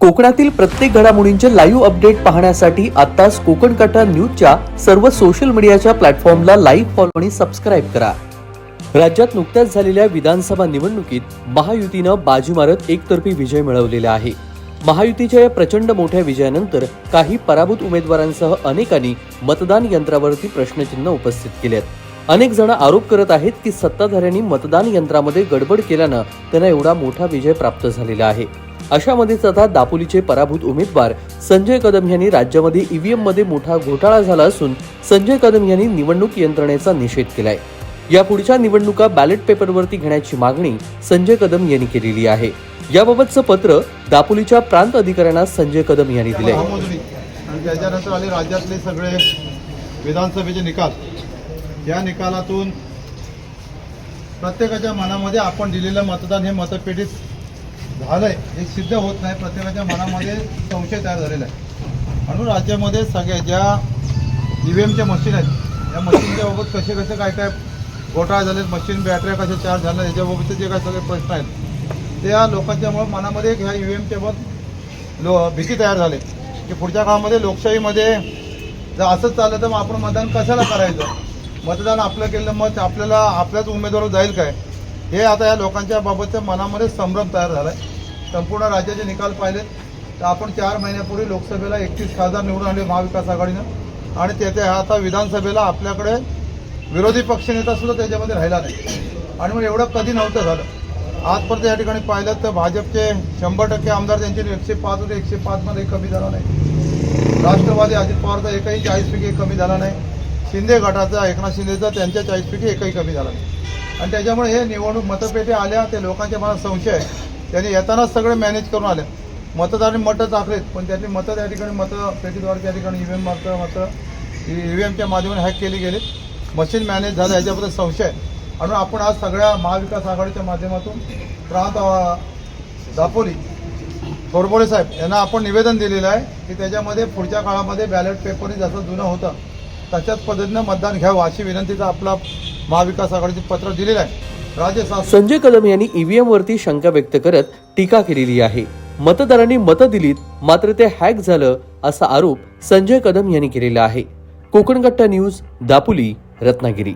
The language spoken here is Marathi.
कोकणातील प्रत्येक घडामोडींचे लाईव्ह अपडेट पाहण्यासाठी आताच कोकण कटा न्यूजच्या सर्व सोशल मीडियाच्या प्लॅटफॉर्मला लाईव्ह फॉलो आणि सबस्क्राईब करा. राज्यात नुकत्याच झालेल्या विधानसभा निवडणुकीत महायुतीनं बाजी मारत एकतर्फी विजय मिळवलेला आहे. महायुतीच्या या प्रचंड मोठ्या विजयानंतर काही पराभूत उमेदवारांसह अनेकांनी मतदान यंत्रावरती प्रश्नचिन्ह उपस्थित केलेत. अनेक जण आरोप करत आहेत की सत्ताधाऱ्यांनी मतदान यंत्रामध्ये गडबड केल्यानं त्यांना एवढा मोठा विजय प्राप्त झालेला आहे. अशामध्येच आता दापोलीचे पराभूत उमेदवार संजय कदम यांनी राज्यामध्ये ईव्हीएममध्ये मोठा घोटाळा झाला असून संजय कदम यांनी निवडणूक यंत्रणेचा निषेध केलाय. या पुढच्या निवडणुका बॅलेट पेपरवरती घेण्याची मागणी संजय कदम यांनी केलेली आहे. याबाबतचं पत्र दापोलीच्या प्रांत अधिकाऱ्यांना संजय कदम यांनी दिले आणि त्याच्यानंतर आले राज्यातले सगळे विधानसभेचे निकाल या निकालातून प्रत्येकाच्या मनामध्ये आपण दिलेलं मतदान हे मतपेटीत झालंय. हे सिद्ध होत नाही. प्रत्येकाच्या मनामध्ये संशय तयार झालेला आहे. म्हणून राज्यामध्ये सगळ्या ज्या ई व्ही एमच्या मशीन आहेत या मशीनच्या बाबत कसे कसे काय काय घोटाळा झाले मशीन बॅटऱ्या कशा चार्ज झाल्या याच्याबाबतचे जे काय सगळे प्रश्न आहेत ते या लोकांच्या मनामध्ये ह्या ई व्ही एमच्या बाबत लो भीती तयार झाली. की पुढच्या काळामध्ये लोकशाहीमध्ये जर असंच चाललं तर मग आपण मतदान कशाला करायचं? मतदान आपलं केलं मत आपल्याला आपल्याच उमेदवार जाईल काय? हे आता या लोकांच्या बाबतच्या मनामध्ये संभ्रम तयार झाला आहे संपूर्ण राज्याचे निकाल पाहिलेत तर आपण चार महिन्यापूर्वी लोकसभेला एकतीस खासदार निवडून आले महाविकास आघाडीनं. आणि तेथे आता विधानसभेला आपल्याकडे विरोधी पक्षनेता सुद्धा त्याच्यामध्ये राहिला नाही. आणि मग एवढं कधी नव्हतं झालं. आजपर्यंत या ठिकाणी पाहिलं तर भाजपचे शंभर टक्के आमदार त्यांचे एकशे पाच होते. एकशे पाचमध्ये कमी झाला नाही. राष्ट्रवादी अजित पवारचा एकही चाळीसपैकी कमी झाला नाही. शिंदे गटाचा एकनाथ शिंदेचा त्यांच्या चाळीसपैकी एकही कमी झाला नाही. आणि त्याच्यामुळे हे निवडणूक मतपेटी आल्या ते लोकांच्या मनात संशय आहे. त्यांनी येतानाच सगळे मॅनेज करून आले. मतदारांनी मतं टाकलेत पण त्यांनी मतं त्या ठिकाणी मतं पेटीद्वारे त्या ठिकाणी ई व्ही एम मतं मतं ई व्ही एमच्या माध्यमाने हॅक केली गेली मशीन मॅनेज झालं याच्याबद्दल संशय. आहे म्हणून आपण आज सगळ्या महाविकास आघाडीच्या माध्यमातून प्रांत दापोली थोरबोले साहेब यांना आपण निवेदन दिलेलं आहे की त्याच्यामध्ये पुढच्या काळामध्ये बॅलेट पेपरने जसं जुनं होतं तशाच पद्धतीनं मतदान घ्यावं अशी विनंतीचा आपला महाविकास आघाडीचे पत्र दिलेलं आहे. संजय कदम यांनी ईव्हीएम वरती शंका व्यक्त करत टीका केलेली आहे. मतदारांनी मतं दिलीत मात्र ते हॅक झालं असा आरोप संजय कदम यांनी केलेला आहे. कोकणकट्टा न्यूज दापोली रत्नागिरी.